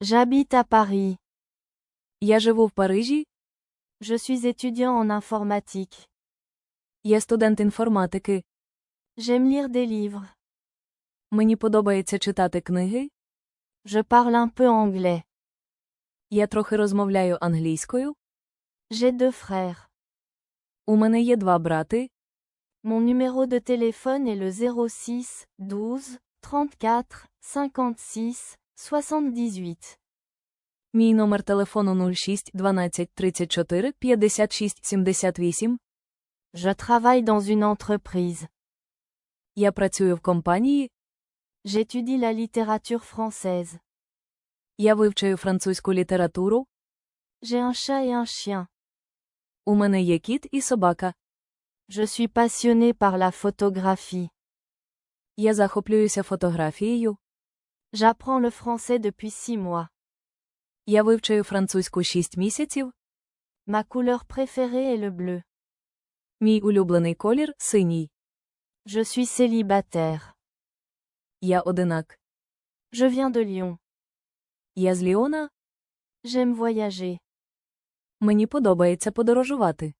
J'habite à Paris. Я живу в Парижі, Je suis étudiant en informatique. я студент інформатики. J'aime lire des livres. Мені подобається читати книги. Je parle un peu anglais. Я трохи розмовляю англійською. J'ai deux frères. У мене є два брати. Mon numéro de téléphone est le 06 12 34 56 78. Мій номер телефону 06 12 34 56 78. Je travaille dans une entreprise. Я працюю в компанії. J'étudie la littérature française. Я вивчаю французьку літературу. J'ai un chat et un chien. У мене є кіт і собака. Je suis passionné par la photographie. Я захоплююся фотографією. J'apprends le français depuis six mois. Я вивчаю французьку 6 місяців. Ma couleur préférée est le bleu. Мій улюблений колір синій. Je suis célibataire. Я одинак. Je viens de Lyon. Я з Ліона. J'aime voyager. Мені подобається подорожувати.